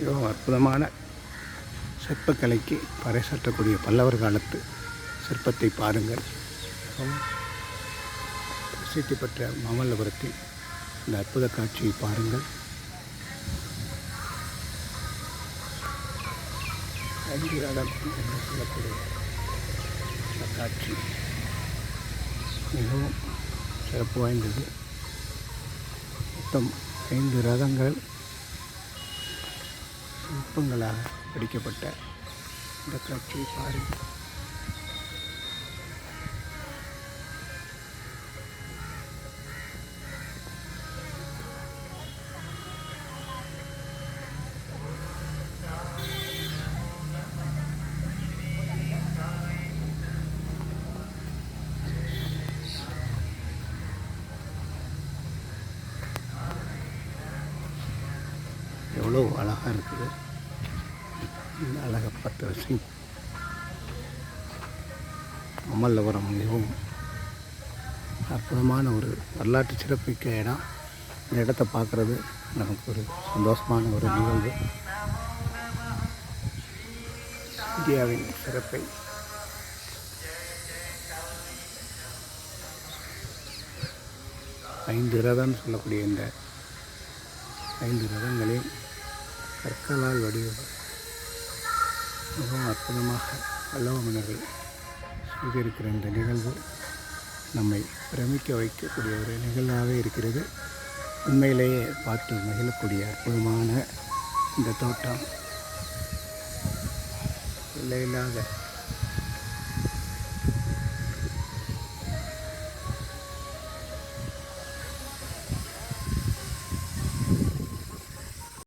மிகவும் அற்புதமான சிற்பக்கலைக்கு பறைசாற்றக்கூடிய பல்லவர் காலத்து சிற்பத்தை பாருங்கள். மிகவும் பிரசித்தி பெற்ற மாமல்லபுரத்தில் இந்த அற்புத காட்சியை பாருங்கள். ஐந்து இடம் என்று சொல்லக்கூடிய இந்த காட்சி மிகவும் சிறப்பு வாய்ந்தது. மொத்தம் ஐந்து ரதங்கள் சிற்பங்களாக பிடிக்கப்பட்ட இந்த காட்சியை பாருங்கள். எவ்வளோ அழகாக இருக்குது. இந்த அழகை பார்த்து அமல்லபுரம் மிகவும் அற்புதமான ஒரு வரலாற்று சிறப்பிக்க இடம். இந்த இடத்த பார்க்குறது நமக்கு ஒரு சந்தோஷமான ஒரு நிகழ்வு. இந்தியாவின் சிறப்பை ஐந்து ரதம்னு சொல்லக்கூடிய இந்த ஐந்து ரதங்களையும் கற்களால் வடிவ மிகவும் அற்புதமாக பல்லவ மன்னர்கள் செய்திருக்கிற இந்த நிகழ்வு நம்மை பிரமிக்க வைக்கக்கூடிய ஒரு நிகழ்வாகவே இருக்கிறது. உண்மையிலேயே பார்த்து மகிழக்கூடிய அற்புதமான இந்த தோட்டம். எல்லையில்லாத